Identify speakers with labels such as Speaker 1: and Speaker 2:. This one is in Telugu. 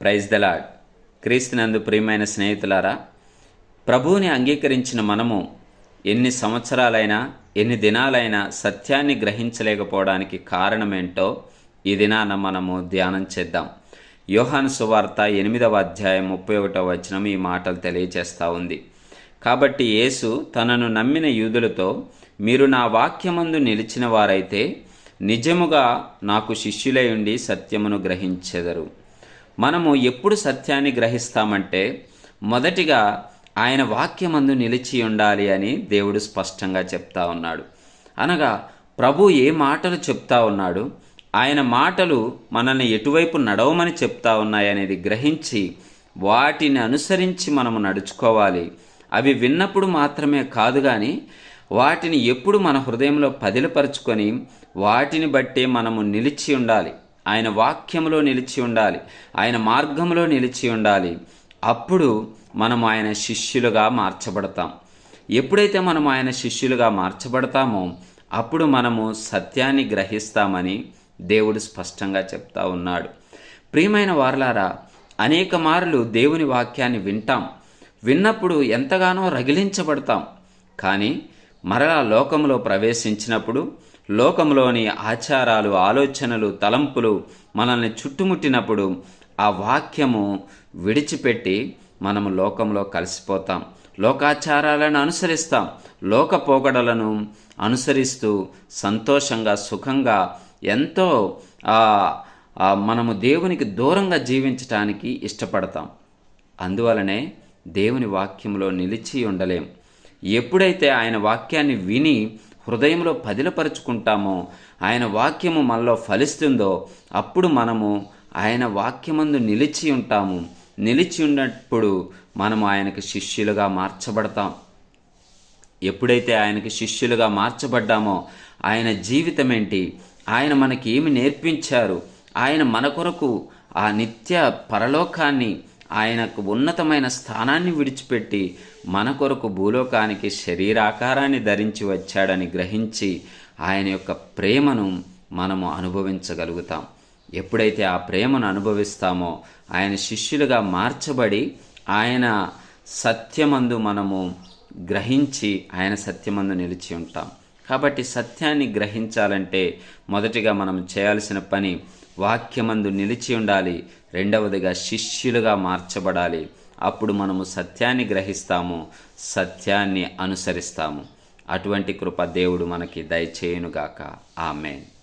Speaker 1: ప్రైజ్ దలాడ్ క్రీస్తునందు ప్రియమైన స్నేహితులారా ప్రభువుని అంగీకరించిన మనము ఎన్ని సంవత్సరాలైనా ఎన్ని దినాలైనా సత్యాన్ని గ్రహించలేకపోవడానికి కారణమేంటో ఈ దినాన మనము ధ్యానం చేద్దాం. యోహాను సువార్త ఎనిమిదవ అధ్యాయం ముప్పై ఒకటవ వచనం ఈ మాటలు తెలియజేస్తూ ఉంది. కాబట్టి యేసు తనను నమ్మిన యూదులతో మీరు నా వాక్యమందు నిలిచిన వారైతే నిజముగా నాకు శిష్యులై ఉండి సత్యమును గ్రహించెదరు. మనము ఎప్పుడు సత్యాన్ని గ్రహిస్తామంటే మొదటిగా ఆయన వాక్యమందు నిలిచి ఉండాలి అని దేవుడు స్పష్టంగా చెప్తా ఉన్నాడు. అనగా ప్రభు ఏ మాటలు చెప్తా ఉన్నాడు? ఆయన మాటలు మనల్ని ఎటువైపు నడవమని చెప్తా ఉన్నాయనేది గ్రహించి వాటిని అనుసరించి మనము నడుచుకోవాలి. అవి విన్నప్పుడు మాత్రమే కాదు కానీ వాటిని ఎప్పుడు మన హృదయంలో పదిలపరుచుకొని వాటిని బట్టే మనము నిలిచి ఉండాలి. ఆయన వాక్యంలో నిలిచి ఉండాలి. ఆయన మార్గంలో నిలిచి ఉండాలి. అప్పుడు మనం ఆయన శిష్యులుగా మార్చబడతాం. ఎప్పుడైతే మనం ఆయన శిష్యులుగా మార్చబడతామో అప్పుడు మనము సత్యాన్ని గ్రహిస్తామని దేవుడు స్పష్టంగా చెప్తా ఉన్నాడు. ప్రియమైన వారలారా అనేక మార్లు దేవుని వాక్యాన్ని వింటాం. విన్నప్పుడు ఎంతగానో రగిలించబడతాం. కానీ మరలా లోకంలో ప్రవేశించినప్పుడు లోకంలోని ఆచారాలు ఆలోచనలు తలంపులు మనల్ని చుట్టుముట్టినప్పుడు ఆ వాక్యము విడిచిపెట్టి మనము లోకంలో కలిసిపోతాం. లోకాచారాలను అనుసరిస్తాం. లోక పోగడలను అనుసరిస్తూ సంతోషంగా సుఖంగా ఎంతో మనము దేవునికి దూరంగా జీవించటానికి ఇష్టపడతాం. అందువలనే దేవుని వాక్యంలో నిలిచి ఉండలేం. ఎప్పుడైతే ఆయన వాక్యాన్ని విని హృదయంలో పదిలపరుచుకుంటామో ఆయన వాక్యము మనలో ఫలిస్తుందో అప్పుడు మనము ఆయన వాక్యమందు నిలిచి ఉంటాము. నిలిచి ఉన్నప్పుడు మనము ఆయనకు శిష్యులుగా మార్చబడతాం. ఎప్పుడైతే ఆయనకు శిష్యులుగా మార్చబడ్డామో ఆయన జీవితం ఏంటి ఆయన మనకి ఏమి నేర్పించారు? ఆయన మన కొరకు ఆ నిత్య పరలోకాన్ని ఆయనకు ఉన్నతమైన స్థానాన్ని విడిచిపెట్టి మన కొరకు భూలోకానికి శరీరాకారాన్ని ధరించి వచ్చాడని గ్రహించి ఆయన యొక్క ప్రేమను మనము అనుభవించగలుగుతాం. ఎప్పుడైతే ఆ ప్రేమను అనుభవిస్తామో ఆయన శిష్యులుగా మార్చబడి ఆయన సత్యమందు మనము గ్రహించి ఆయన సత్యమందు నిలిచి ఉంటాం. కాబట్టి సత్యాన్ని గ్రహించాలంటే మొదటిగా మనం చేయాల్సిన పని వాక్యమందు నిలిచి ఉండాలి. రెండవదిగా శిష్యులుగా మార్చబడాలి. అప్పుడు మనము సత్యాన్ని గ్రహిస్తాము సత్యాన్ని అనుసరిస్తాము. అటువంటి కృప దేవుడు మనకి దయచేయునుగాక. ఆమెన్.